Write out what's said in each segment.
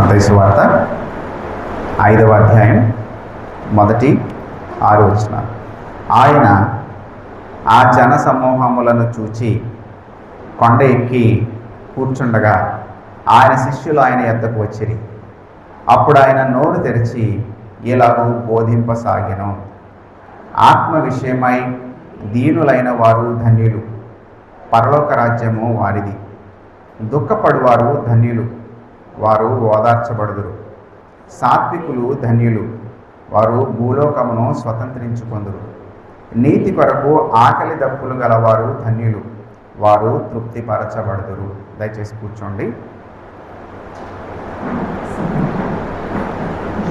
మతైసు వార్త ఐదవ అధ్యాయం మొదటి ఆరు వచ్చిన ఆయన ఆ జన సమూహములను చూచి కొండ ఎక్కి కూర్చుండగా ఆయన శిష్యులు ఆయన ఎద్దకు వచ్చిరి. అప్పుడు ఆయన నోరు తెరిచి ఇలాగూ బోధింపసాగెను. ఆత్మ విషయమై దీనులైన వారు ధన్యులు. పరలోక రాజ్యము వారిది. దుఃఖపడువారు ధన్యులు. వారు ఓదార్చబడుదురు. సాత్వికులు ధన్యులు. వారు భూలోకమును స్వతంత్రించుకొందురు. నీతి కొరకు ఆకలి దప్పులు గలవారు ధన్యులు. వారు తృప్తిపరచబడుదురు. దయచేసి కూర్చోండి.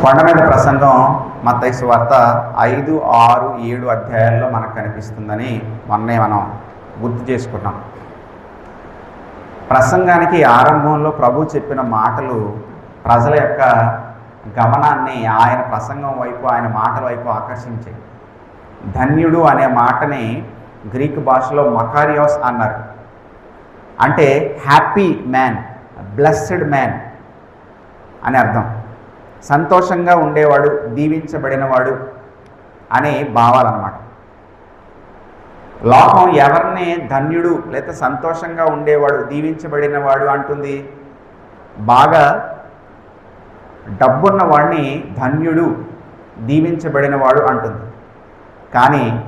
కొండ మీద ప్రసంగం మత్తైసు వార్త ఐదు ఆరు ఏడు అధ్యాయాల్లో మనకు కనిపిస్తుందని మొన్నే మనం గుర్తు చేసుకున్నాం. ప్రసంగానికి ఆరంభంలో ప్రభు చెప్పిన మాటలు ప్రజల యొక్క గమనాన్ని ఆయన ప్రసంగం వైపు ఆయన మాటల వైపు ఆకర్షించాయి. ధన్యుడు అనే మాటని గ్రీక్ భాషలో మకారియోస్ అన్నారు. అంటే హ్యాపీ మ్యాన్ బ్లెస్డ్ మ్యాన్ అని అర్థం. సంతోషంగా ఉండేవాడు దీవించబడినవాడు అనే భావాలన్నమాట. లోకం ఎవరిని ధన్యుడు లేదా సంతోషంగా ఉండేవాడు దీవించబడినవాడు అంటుంది. బాగా డబ్బున్న వాడిని ధన్యుడు దీవించబడినవాడు అంటుంది. కానీ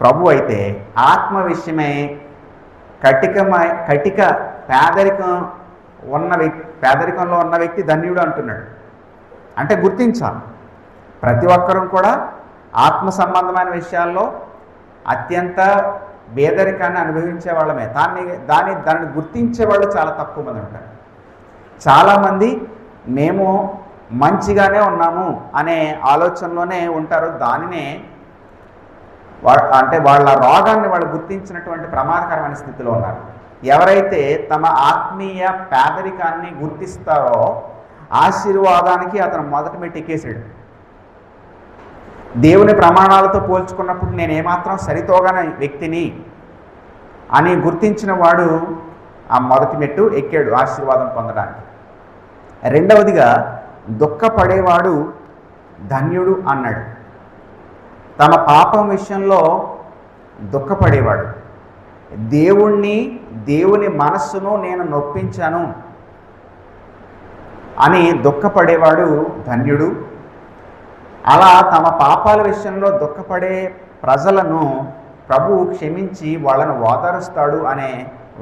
ప్రభు అయితే ఆత్మ విషయమే కటికమై కటిక పేదరికం ఉన్న వ్యక్తి పేదరికంలో ఉన్న వ్యక్తి ధన్యుడు అంటున్నాడు. అంటే గుర్తించాలి. ప్రతి ఒక్కరూ కూడా ఆత్మ సంబంధమైన విషయాల్లో అత్యంత పేదరికాన్ని అనుభవించే వాళ్ళమే. దాన్ని దాన్ని దాన్ని గుర్తించే వాళ్ళు చాలా తక్కువ మంది ఉంటారు. చాలామంది మేము మంచిగానే ఉన్నాము అనే ఆలోచనలోనే ఉంటారు. దానినే వా అంటే వాళ్ళ రోగాన్ని వాళ్ళు గుర్తించినటువంటి ప్రమాదకరమైన స్థితిలో ఉన్నారు. ఎవరైతే తమ ఆత్మీయ పేదరికాన్ని గుర్తిస్తారో ఆశీర్వాదానికి అతను మొదట మెట్టు ఎక్కేసాడు దేవుని ప్రమాణాలతో పోల్చుకున్నప్పుడు నేను ఏమాత్రం సరితోగని వ్యక్తిని అని గుర్తించిన వాడు ఆ మొదటి మెట్టు ఎక్కాడు ఆశీర్వాదం పొందడానికి. రెండవదిగా దుఃఖపడేవాడు ధన్యుడు అన్నాడు. తమ పాపం విషయంలో దుఃఖపడేవాడు. దేవుణ్ణి దేవుని మనస్సును నేను నొప్పించాను అని దుఃఖపడేవాడు ధన్యుడు అలా తమ పాపాల విషయంలో దుఃఖపడే ప్రజలను ప్రభు క్షమించి వాళ్ళను ఓదారుస్తాడు అనే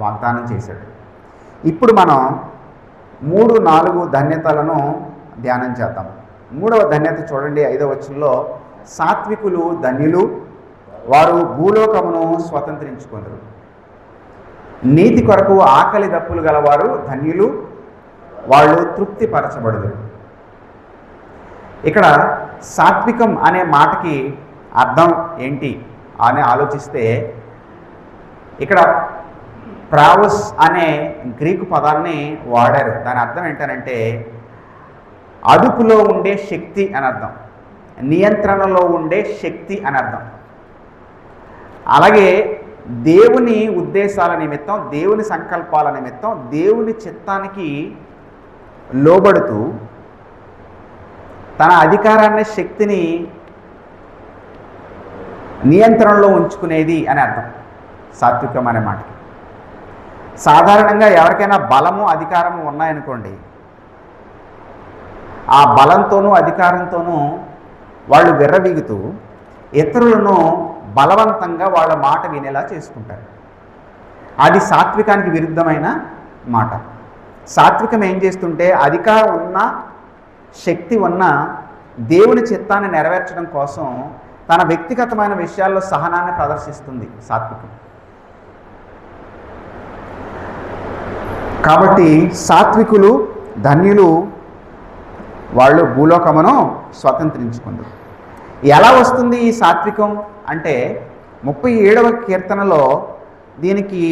వాగ్దానం చేశాడు. ఇప్పుడు మనం మూడు నాలుగు ధన్యతలను ధ్యానం చేద్దాం. మూడవ ధన్యత చూడండి ఐదవ వచ్చంలో సాత్వికులు ధన్యులు వారు భూలోకమును స్వతంత్రించుకుందరు. నీతి కొరకు ఆకలి దప్పులు గలవారు ధన్యులు వాళ్ళు తృప్తిపరచబడదురు. ఇక్కడ సాత్వికం అనే మాటకి అర్థం ఏంటి అని ఆలోచిస్తే ఇక్కడ ప్రావస్ అనే గ్రీకు పదాన్ని వాడారు. దాని అర్థం ఏంటనంటే అదుపులో ఉండే శక్తి అని అర్థం. నియంత్రణలో ఉండే శక్తి అని అర్థం. అలాగే దేవుని ఉద్దేశాల నిమిత్తం దేవుని సంకల్పాల నిమిత్తం దేవుని చిత్తానికి లోబడుతూ తన అధికారాన్ని శక్తిని నియంత్రణలో ఉంచుకునేది అని అర్థం. సాత్వికం అనే మాటకి. సాధారణంగా ఎవరికైనా బలము అధికారము ఉన్నాయనుకోండి ఆ బలంతోనూ అధికారంతోనూ వాళ్ళు విర్రవీగుతూ ఇతరులను బలవంతంగా వాళ్ళ మాట వినేలా చేసుకుంటారు. అది సాత్వికానికి విరుద్ధమైన మాట. సాత్వికం ఏం చేస్తుంటే అధికారం ఉన్న శక్తి ఉన్న దేవుని చిత్తాన్ని నెరవేర్చడం కోసం తన వ్యక్తిగతమైన విషయాల్లో సహనాన్ని ప్రదర్శిస్తుంది సాత్వికం. కాబట్టి సాత్వికులు ధన్యులు వాళ్ళు భూలోకమును స్వతంత్రించుకుంది ఎలా వస్తుంది ఈ సాత్వికం అంటే ముప్పై ఏడవ కీర్తనలో దీనికి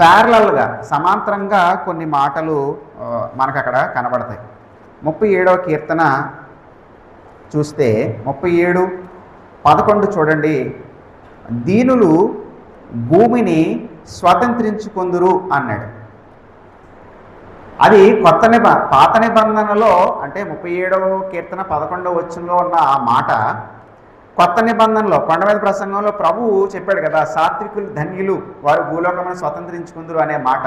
ప్యారలల్గా సమాంతరంగా కొన్ని మాటలు మనకు అక్కడ కనబడతాయి. ముప్పై ఏడవ కీర్తన చూస్తే ముప్పై ఏడు పదకొండు చూడండి. దీనులు భూమిని స్వతంత్రించుకుందురు అన్నాడు. అది కొత్త నిబ పాత నిబంధనలో అంటే ముప్పై ఏడవ కీర్తన పదకొండవ వచ్చంలో ఉన్న ఆ మాట కొత్త నిబంధనలో కొండమీద ప్రసంగంలో ప్రభువు చెప్పాడు కదా సాత్వికులు ధన్యులు వారు భూలోకమును స్వతంత్రించుకుందరు అనే మాట.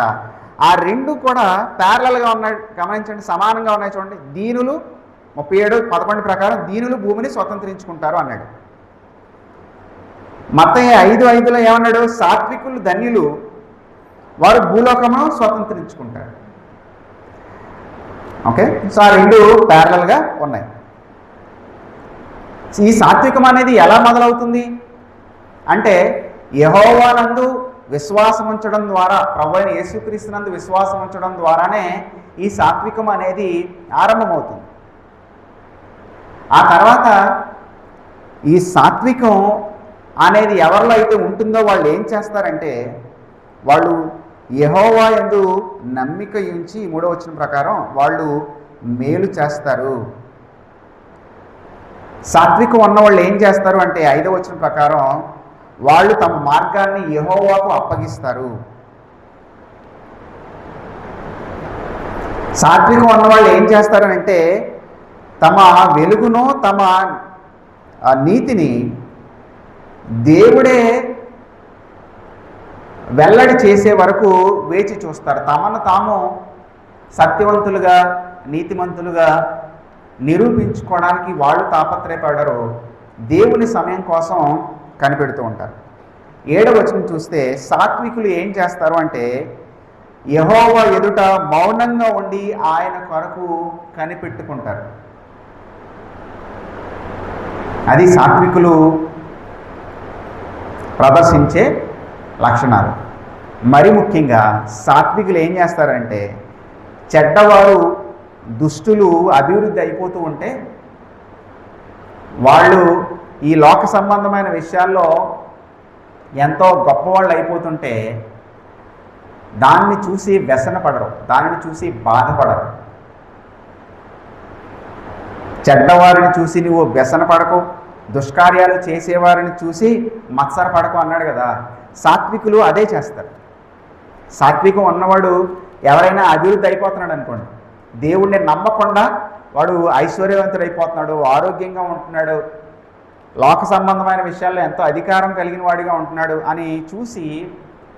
ఆ రెండు కూడా ప్యారలల్గా ఉన్నాయి. గమనించండి సమానంగా ఉన్నాయి చూడండి. దీనులు ముప్పై ఏడు పదకొండు ప్రకారం దీనులు భూమిని స్వతంత్రించుకుంటారు అన్నాడు. మత్తయ్య ఐదు ఐదులో ఏమన్నాడు? సాత్వికులు ధన్యులు వారు భూలోకమును స్వతంత్రించుకుంటారు. ఓకే? సో ఆ రెండు ప్యారలల్గా ఉన్నాయి. ఈ సాత్వికం అనేది ఎలా మొదలవుతుంది? అంటే యహోవానందు విశ్వాసం ఉంచడం ద్వారా ప్రభు అయిన యేసుక్రీస్తునందు విశ్వాసం ఉంచడం ద్వారానే ఈ సాత్వికం అనేది ఆరంభమవుతుంది. ఆ తర్వాత ఈ సాత్వికం అనేది ఎవరిలో అయితే ఉంటుందో వాళ్ళు ఏం చేస్తారంటే వాళ్ళు యహోవా ఎందు నమ్మిక ఉంచి మూడో వచ్చిన ప్రకారం వాళ్ళు మేలు చేస్తారు. సాత్వికం ఉన్న వాళ్ళు ఏం చేస్తారు అంటే ఐదో వచ్చిన ప్రకారం వాళ్ళు తమ మార్గాన్ని యహోవాకు అప్పగిస్తారు. సాత్వికం ఉన్న వాళ్ళు ఏం చేస్తారనంటే తమ వెలుగును తమ నీతిని దేవుడే వెల్లడి చేసే వరకు వేచి చూస్తారు. తమను తాము సత్యవంతులుగా నీతిమంతులుగా నిరూపించుకోవడానికి వాళ్ళు తాపత్రయపడరు. దేవుని సమయం కోసం కనిపెడుతూ ఉంటారు. ఏడవ వచనం చూస్తే సాత్వికులు ఏం చేస్తారు అంటే యహోవ ఎదుట మౌనంగా ఉండి ఆయన కొరకు కనిపెట్టుకుంటారు. అది సాత్వికులు ప్రదర్శించే లక్షణాలు. మరి ముఖ్యంగా సాత్వికులు ఏం చేస్తారంటే చెడ్డవారు దుష్టులు అభివృద్ధి అయిపోతూ ఉంటే వాళ్ళు ఈ లోక సంబంధమైన విషయాల్లో ఎంతో గొప్పవాళ్ళు అయిపోతుంటే దాన్ని చూసి వ్యసనపడరు దానిని చూసి బాధపడరు చెడ్డవారిని చూసి నువ్వు వ్యసనపడకు దుష్కార్యాలు చేసేవారిని చూసి మత్సర పడకు అన్నాడు కదా. సాత్వికులు అదే చేస్తారు. సాత్వికం ఉన్నవాడు ఎవరైనా అభివృద్ధి అయిపోతున్నాడు అనుకోండి. దేవుణ్ణి నమ్మకుండా వాడు ఐశ్వర్యవంతుడు అయిపోతున్నాడు ఆరోగ్యంగా ఉంటున్నాడు లోక సంబంధమైన విషయాల్లో ఎంతో అధికారం కలిగిన వాడిగా ఉంటున్నాడు అని చూసి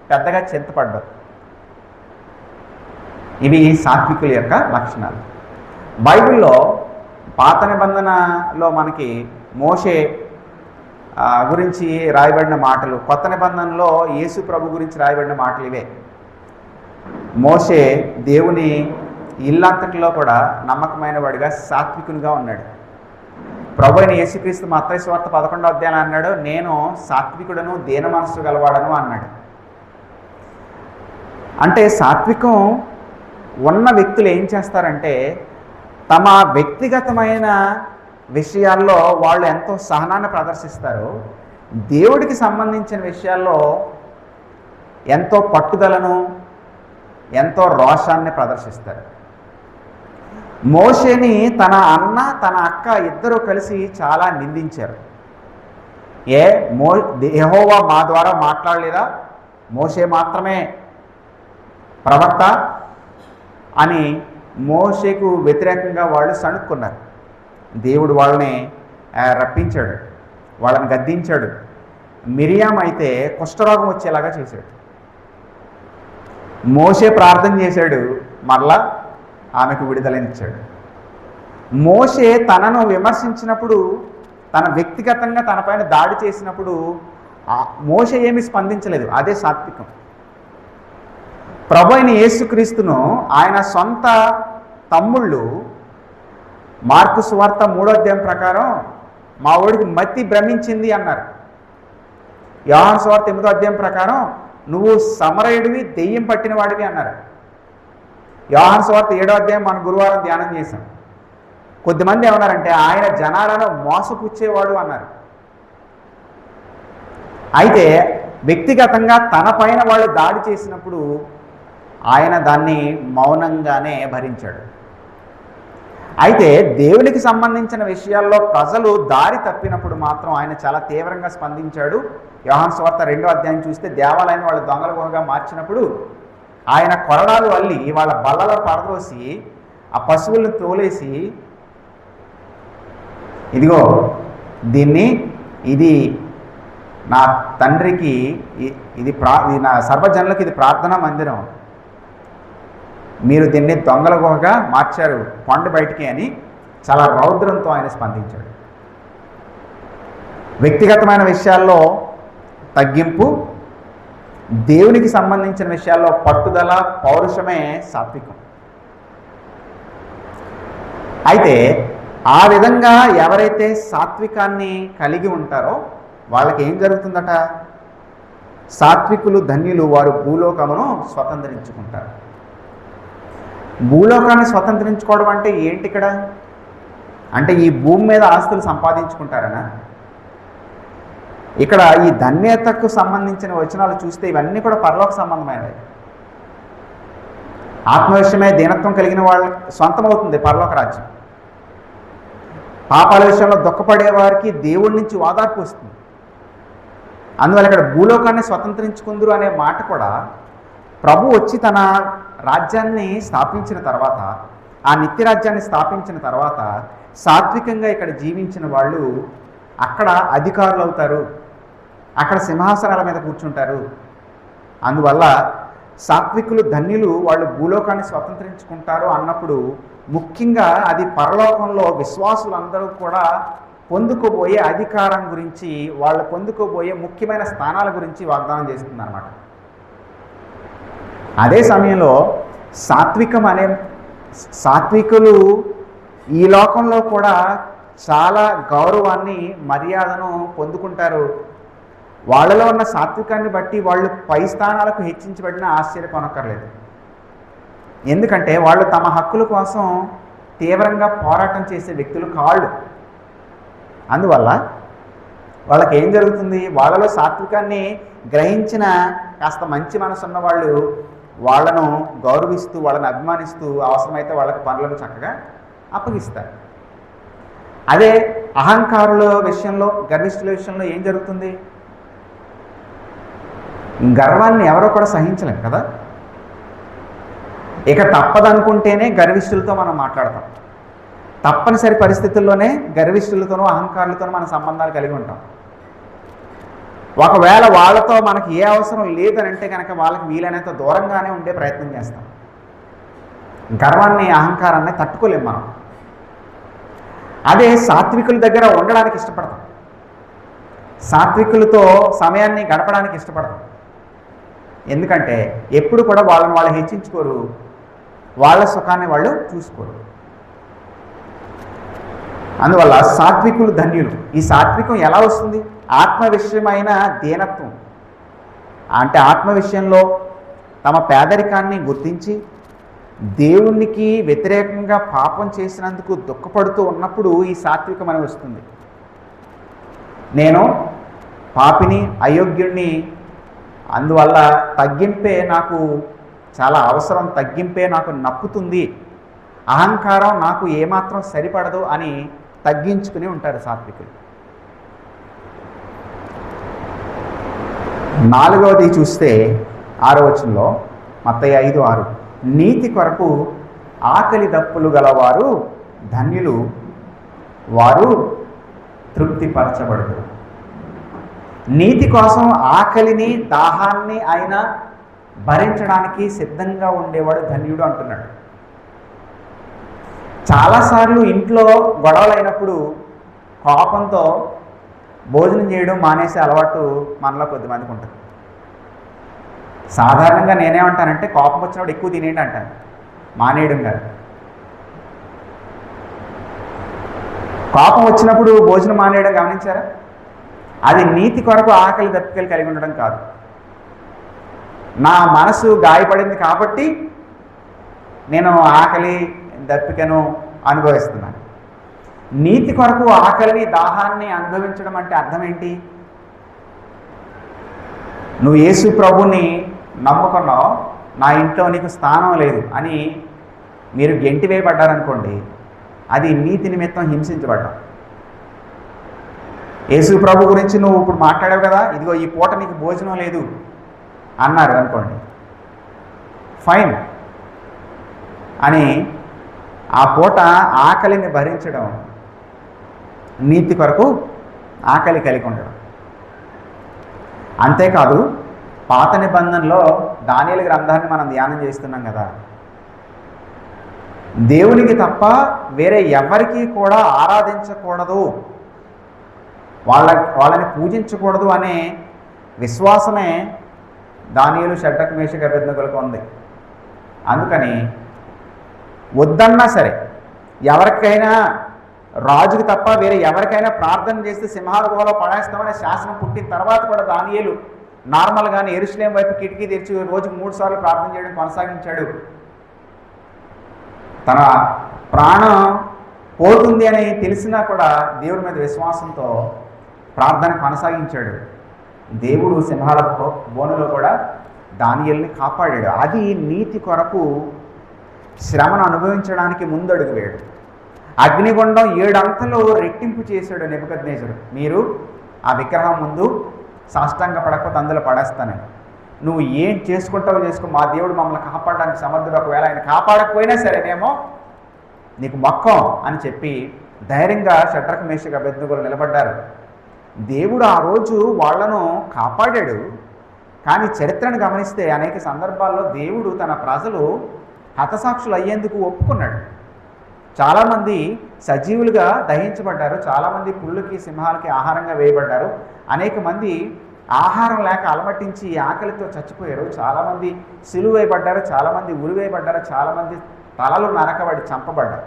పెద్దగా చింతపడ్డారు. ఇవి సాత్వికుల యొక్క లక్షణాలు. బైబిల్లో పాత నిబంధనలో మనకి మోషే గురించి రాయబడిన మాటలు కొత్త నిబంధనలో యేసు ప్రభు గురించి రాయబడిన మాటలు ఇవే. మోషే దేవుని ఇల్లంతటిలో కూడా నమ్మకమైన వాడిగా సాత్వికునిగా ఉన్నాడు. ప్రభు అయిన యేసుక్రీస్తు మత్తయి వార్త పదకొండో అధ్యాయం అన్నాడు నేను సాత్వికుడను దీన మనస్సు గలవాడను అన్నాడు. అంటే సాత్వికం ఉన్న వ్యక్తులు ఏం చేస్తారంటే తమ వ్యక్తిగతమైన విషయాల్లో వాళ్ళు ఎంతో సహనాన్ని ప్రదర్శిస్తారు. దేవుడికి సంబంధించిన విషయాల్లో ఎంతో పట్టుదలను ఎంతో రోషాన్ని ప్రదర్శిస్తారు. మోషేని తన అన్న తన అక్క ఇద్దరు కలిసి చాలా నిందించారు. ఏ? మో యెహోవా మా ద్వారా మాట్లాడలేదా? మోషే మాత్రమే ప్రవక్త అని మోషేకు వ్యతిరేకంగా వాళ్ళు సణుక్కున్నారు. దేవుడు వాళ్ళని రప్పించాడు. వాళ్ళని గద్దించాడు. మిరియాం అయితే కుష్ఠరోగం వచ్చేలాగా చేశాడు. మోషే ప్రార్థన చేశాడు. మరలా ఆమెకు విడుదలనిచ్చాడు. మోషే తనను విమర్శించినప్పుడు తన వ్యక్తిగతంగా తనపైన దాడి చేసినప్పుడు మోష ఏమి స్పందించలేదు. అదే సాత్వికం. ప్రభు అయిన యేసుక్రీస్తును ఆయన సొంత తమ్ముళ్ళు మార్కు సువార్త మూడో అధ్యాయం ప్రకారం మా ఓడికి మతి భ్రమించింది అన్నారు. యోహాన్ సువార్త ఎనిమిదో అధ్యాయం ప్రకారం నువ్వు సమరయుడివి దెయ్యం పట్టిన వాడివి అన్నారు. యోహాన్ సువార్త ఏడో అధ్యాయం మనం గురువారం ధ్యానం చేశాం. కొద్దిమంది ఏమన్నారంటే ఆయన జనాలను మోసపుచ్చేవాడు అన్నారు. అయితే వ్యక్తిగతంగా తన పైన వాళ్ళు దాడి చేసినప్పుడు ఆయన దాన్ని మౌనంగానే భరించాడు. అయితే దేవునికి సంబంధించిన విషయాల్లో ప్రజలు దారి తప్పినప్పుడు మాత్రం ఆయన చాలా తీవ్రంగా స్పందించాడు. యోహాన్ స్వార్త రెండో అధ్యాయం చూస్తే దేవాలయాన్ని వాళ్ళు దొంగల గుహగా మార్చినప్పుడు ఆయన కొరడాలు అల్లి వాళ్ళ బల్లలో పడదోసి ఆ పశువులను తోలేసి ఇదిగో దీన్ని ఇది నా తండ్రికి ఇది ప్రా ఇది నా సర్వజనులకు ఇది ప్రార్థనా మందిరం. మీరు దీన్ని దొంగల గుహగా మార్చారు కొండ బయటికి అని చాలా రౌద్రంతో ఆయన స్పందించాడు. వ్యక్తిగతమైన విషయాల్లో తగ్గింపు దేవునికి సంబంధించిన విషయాల్లో పట్టుదల పౌరుషమే సాత్వికం. అయితే ఆ విధంగా ఎవరైతే సాత్వికాన్ని కలిగి ఉంటారో వాళ్ళకి ఏం జరుగుతుందట? సాత్వికులు ధన్యులు వారు భూలోకమును స్వతంత్రించుకుంటారు. భూలోకాన్ని స్వతంత్రించుకోవడం అంటే ఏంటి ఇక్కడ అంటే ఈ భూమి మీద ఆస్తులు సంపాదించుకుంటారనా? ఇక్కడ ఈ ధన్యతకు సంబంధించిన వచనాలు చూస్తే ఇవన్నీ కూడా పరలోక సంబంధమైనవి. ఆత్మవిషయమే దీనత్వం కలిగిన వాళ్ళ సొంతమవుతుంది పరలోక రాజ్యం. పాపాల విషయంలో దుఃఖపడే వారికి దేవుడి నుంచి ఓదార్పు వస్తుంది. అందువల్ల ఇక్కడ భూలోకాన్ని స్వతంత్రించుకుందరు అనే మాట కూడా ప్రభు వచ్చి తన రాజ్యాన్ని స్థాపించిన తర్వాత ఆ నిత్యరాజ్యాన్ని స్థాపించిన తర్వాత సాత్వికంగా ఇక్కడ జీవించిన వాళ్ళు అక్కడ అధికారులు అవుతారు అక్కడ సింహాసనాల మీద కూర్చుంటారు. అందువల్ల సాత్వికులు ధన్యులు వాళ్ళు భూలోకాన్ని స్వతంత్రించుకుంటారు అన్నప్పుడు ముఖ్యంగా అది పరలోకంలో విశ్వాసులందరూ కూడా పొందుకోబోయే అధికారం గురించి వాళ్ళు పొందుకోబోయే ముఖ్యమైన స్థానాల గురించి వాగ్దానం చేస్తుంది అనమాట అదే సమయంలో సాత్వికం అనే సాత్వికులు ఈ లోకంలో కూడా చాలా గౌరవాన్ని మర్యాదను పొందుకుంటారు. వాళ్ళలో ఉన్న సాత్వికాన్ని బట్టి వాళ్ళు పై స్థానాలకు హెచ్చించబడిన ఆశ్చర్యపోనక్కర్లేదు ఎందుకంటే వాళ్ళు తమ హక్కుల కోసం తీవ్రంగా పోరాటం చేసే వ్యక్తులు కాళ్ళు. అందువల్ల వాళ్ళకి ఏం జరుగుతుంది? వాళ్ళలో సాత్వికాన్ని గ్రహించిన కాస్త మంచి మనసు ఉన్న వాళ్ళు వాళ్ళను గౌరవిస్తూ వాళ్ళని అభిమానిస్తూ అవసరమైతే వాళ్ళకి పనులను చక్కగా అప్పగిస్తారు. అదే అహంకారుల విషయంలో గర్విష్ఠుల విషయంలో ఏం జరుగుతుంది? గర్వాన్ని ఎవరో కూడా సహించలేం కదా? ఇక తప్పదనుకుంటేనే గర్విష్ఠులతో మనం మాట్లాడతాం. తప్పనిసరి పరిస్థితుల్లోనే గర్విష్ఠులతోనూ అహంకారులతోనూ మన సంబంధాలు కలిగి ఉంటాం. ఒకవేళ వాళ్ళతో మనకి ఏ అవసరం లేదని అంటే కనుక వాళ్ళకి వీలైనంత దూరంగానే ఉండే ప్రయత్నం చేస్తాం. గర్వాన్ని అహంకారాన్ని తట్టుకోలేం మనం. అదే సాత్వికుల దగ్గర ఉండడానికి ఇష్టపడతాం. సాత్వికులతో సమయాన్ని గడపడానికి ఇష్టపడతాం. ఎందుకంటే ఎప్పుడు కూడా వాళ్ళని వాళ్ళు హెచ్చించుకోరు. వాళ్ళ సుఖాన్ని వాళ్ళు చూసుకోరు. అందువల్ల సాత్వికులు ధన్యులు. ఈ సాత్వికం ఎలా వస్తుంది? ఆత్మ విషయమైన దీనత్వం. అంటే ఆత్మ విషయంలో తమ పేదరికాన్ని గుర్తించి దేవునికి వ్యతిరేకంగా పాపం చేసినందుకు దుఃఖపడుతూ ఉన్నప్పుడు ఈ సాత్వికం అని వస్తుంది. నేను పాపిని అయోగ్యుణ్ణి అందువల్ల తగ్గింపే నాకు చాలా అవసరం తగ్గింపే నాకు నప్పుతుంది. అహంకారం నాకు ఏమాత్రం సరిపడదు అని తగ్గించుకుని ఉంటారు సాత్వికులు నాలుగవది చూస్తే ఆరో వచనంలో మత్తయ్య ఐదు ఆరు నీతి కొరకు ఆకలి దప్పులు గలవారు ధన్యులు వారు తృప్తిపరచబడదు నీతి కోసం ఆకలిని దాహాన్ని ఆయన భరించడానికి సిద్ధంగా ఉండేవాడు ధన్యుడు అంటున్నాడు. చాలాసార్లు ఇంట్లో గొడవలు అయినప్పుడు కోపంతో భోజనం చేయడం మానేసే అలవాటు మనలో కొద్దిమందికి ఉంటుంది. సాధారణంగా నేనేమంటానంటే కోపం వచ్చినప్పుడు ఎక్కువ తినేయండి అంటాను. మానేయడం కాదు. కోపం వచ్చినప్పుడు భోజనం మానేయడం గమనించారా? అది నీతి కొరకు ఆకలి దప్పికలు కలిగి ఉండడం కాదు. నా మనసు గాయపడింది కాబట్టి నేను ఆకలి దప్పికను అనుభవిస్తున్నాను. నీతి కొరకు ఆకలిని దాహాన్ని అనుభవించడం అంటే అర్థం ఏంటి? నువ్వు యేసు ప్రభుని నమ్ముకున్నావు నా ఇంట్లో నీకు స్థానం లేదు అని మీరు గెంటి వేయబడ్డారనుకోండి అది నీతి నిమిత్తం హింసించబడ్డాం. యేసు ప్రభు గురించి నువ్వు ఇప్పుడు మాట్లాడావు కదా ఇదిగో ఈ పూట నీకు భోజనం లేదు అన్నారు అనుకోండి. ఫైన్ అని ఆ పూట ఆకలిని భరించడం నీతి కొరకు ఆకలి కలిగి ఉండడం. అంతేకాదు పాత నిబంధనలో దానియలు గ్రంథాన్ని మనం ధ్యానం చేస్తున్నాం కదా. దేవునికి తప్ప వేరే ఎవరికీ కూడా ఆరాధించకూడదు. వాళ్ళ వాళ్ళని పూజించకూడదు అనే విశ్వాసమే దానియులు షడ్డక మేషక అభ్యర్థులకు ఉంది. అందుకని వద్దన్నా సరే ఎవరికైనా రాజుకి తప్ప వేరే ఎవరికైనా ప్రార్థన చేస్తే సింహాల గుహలో పడేస్తామనే శాసనం పుట్టిన తర్వాత కూడా దానియేలు నార్మల్గానే ఎరుసలేం వైపు కిటికీ తెరిచి రోజుకు మూడు సార్లు ప్రార్థన చేయడం కొనసాగించాడు. తన ప్రాణం పోతుంది అని తెలిసినా కూడా దేవుడి మీద విశ్వాసంతో ప్రార్థన కొనసాగించాడు. దేవుడు సింహాల బోనులో కూడా దానియల్ని కాపాడాడు. అది నీతి కొరకు శ్రమను అనుభవించడానికి ముందడుగు వేయడు అగ్నిగుండం ఏడంతలు రెట్టింపు చేశాడు నిపుకజ్ఞేశుడు మీరు ఆ విగ్రహం ముందు సాష్టాంగ పడకపోతే అందులో పడేస్తానని నువ్వు ఏం చేసుకుంటావో చేసుకో. మా దేవుడు మమ్మల్ని కాపాడడానికి సమర్థుడు. ఒకవేళ ఆయన కాపాడకపోయినా సరేనేమో నీకు మొక్కం అని చెప్పి ధైర్యంగా షట్రక మేషక అభ్యర్థులు నిలబడ్డారు. దేవుడు ఆ రోజు వాళ్ళను కాపాడాడు. కానీ చరిత్రను గమనిస్తే అనేక సందర్భాల్లో దేవుడు తన ప్రజలు హతసాక్షులు అయ్యేందుకు ఒప్పుకున్నాడు. చాలామంది సజీవులుగా దహించబడ్డారు చాలామంది పుళ్ళుకి సింహాలకి ఆహారంగా వేయబడ్డారు. అనేక మంది ఆహారం లేక అలమటించి ఆకలితో చచ్చిపోయారు. చాలామంది సిలువేయబడ్డారు చాలామంది ఉరివేయబడ్డారు చాలామంది తలలు నరకబడి చంపబడ్డారు.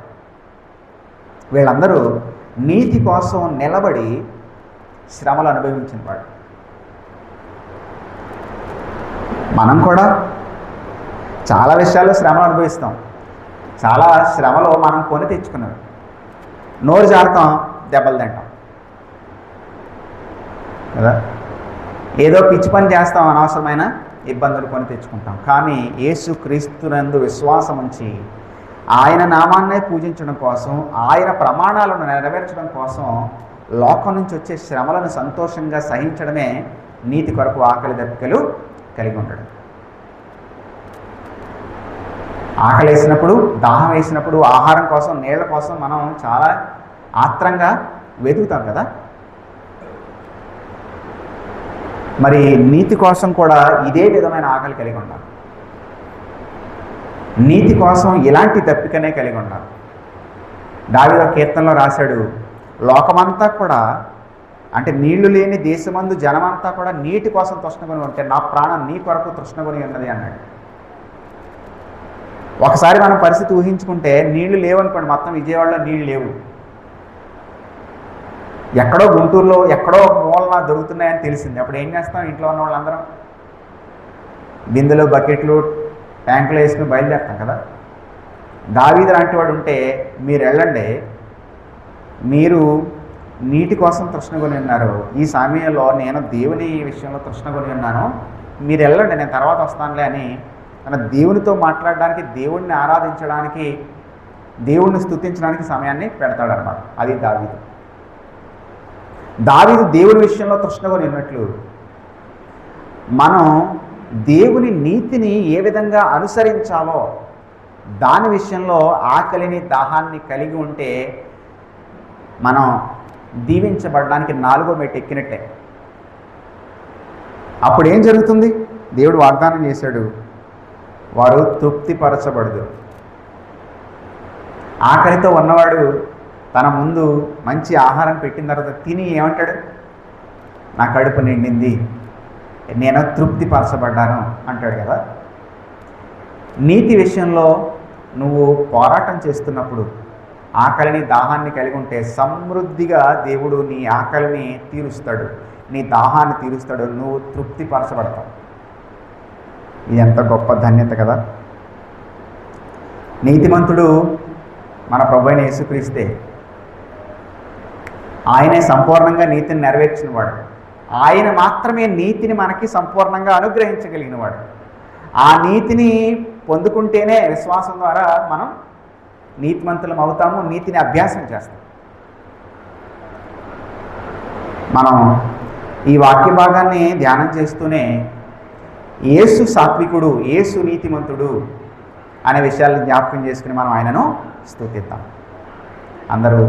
వీళ్ళందరూ నీతి కోసం నిలబడి శ్రమలు అనుభవించిన వాడు. మనం కూడా చాలా విషయాల్లో శ్రమలు అనుభవిస్తాం. చాలా శ్రమలు మనం కొని తెచ్చుకున్నాం నోరు జారుతాం దెబ్బలు తింటాం. కదా? ఏదో పిచ్చి పని చేస్తాం అనవసరమైన ఇబ్బందులు కొని తెచ్చుకుంటాం. కానీ యేసు క్రీస్తునందు విశ్వాసం ఉంచి ఆయన నామాన్నే పూజించడం కోసం ఆయన ప్రమాణాలను నెరవేర్చడం కోసం లోకం నుంచి వచ్చే శ్రమలను సంతోషంగా సహించడమే నీతి కొరకు ఆకలి దప్పికలు కలిగి ఉండడం. ఆకలి వేసినప్పుడు దాహం వేసినప్పుడు ఆహారం కోసం నీళ్ళ కోసం మనం చాలా ఆత్రంగా వెతుకుతాం కదా? మరి నీతి కోసం కూడా ఇదే విధమైన ఆకలి కలిగి ఉండాలి. నీతి కోసం ఇలాంటి దప్పికనే కలిగి ఉండాలి. దావిద కీర్తనలో రాశాడు లోకమంతా కూడా అంటే నీళ్ళు లేని దేశమందు జనమంతా కూడా నీటి కోసం తృష్ణకొని ఉంటే నా ప్రాణం నీ కొరకు తృష్ణకొని ఉన్నది అన్నాడు. ఒకసారి మనం పరిస్థితి ఊహించుకుంటే నీళ్ళు లేవనుకోండి మొత్తం విజయవాడలో నీళ్ళు లేవు. ఎక్కడో గుంటూరులో ఎక్కడో మూలన దొరుకుతున్నాయని తెలిసింది. అప్పుడు ఏం చేస్తాం ఇంట్లో ఉన్న వాళ్ళందరం? బిందెలు బకెట్లు ట్యాంకులు వేసుకుని బయలుదేరుతాం కదా? దావీదు లాంటి వాడు ఉంటే మీరు వెళ్ళండి మీరు నీటి కోసం తృష్ణ కొని ఉన్నారు. ఈ సమయంలో నేను దేవుని విషయంలో తృష్ణ కొని ఉన్నాను. మీరు వెళ్ళండి నేను తర్వాత వస్తానులే అని తన దేవునితో మాట్లాడడానికి దేవుణ్ణి ఆరాధించడానికి దేవుణ్ణి స్తుతించడానికి సమయాన్ని పెడతాడనమాట అది దావీదు. దావీదు దేవుని విషయంలో తృష్ణ కొని ఉన్నట్లు మనం దేవుని నీతిని ఏ విధంగా అనుసరించాలో దాని విషయంలో ఆకలిని దాహాన్ని కలిగి ఉంటే మనం దీవించబడడానికి నాలుగో మెట్టు ఎక్కినట్టే. అప్పుడు ఏం జరుగుతుంది? దేవుడు వాగ్దానం చేశాడు. వారు తృప్తిపరచబడదు. ఆకలితో ఉన్నవాడు తన ముందు మంచి ఆహారం పెట్టిన తర్వాత తిని ఏమంటాడు? నా కడుపు నిండింది. నేను తృప్తిపరచబడ్డాను అంటాడు కదా. నీతి విషయంలో నువ్వు పోరాటం చేస్తున్నప్పుడు ఆకలిని దాహాన్ని కలిగి ఉంటే సమృద్ధిగా దేవుడు నీ ఆకలిని తీరుస్తాడు. నీ దాహాన్ని తీరుస్తాడు. నువ్వు తృప్తిపరచబడతావు. ఇది ఎంత గొప్ప ధన్యత కదా. నీతిమంతుడు మన ప్రభు అయిన యేసుక్రీస్తే ఆయనే సంపూర్ణంగా నీతిని నెరవేర్చినవాడు. ఆయన మాత్రమే నీతిని మనకి సంపూర్ణంగా అనుగ్రహించగలిగినవాడు. ఆ నీతిని పొందుకుంటేనే విశ్వాసం ద్వారా మనం నీతిమంతులం అవుతాము నీతిని అభ్యాసం చేస్తాం. మనం ఈ వాక్య భాగాన్ని ధ్యానం చేస్తూనే ఏసు సాత్వికుడు ఏసు నీతిమంతుడు అనే విషయాలను జ్ఞాపకం చేసుకుని మనం ఆయనను స్థుతిద్దాం అందరూ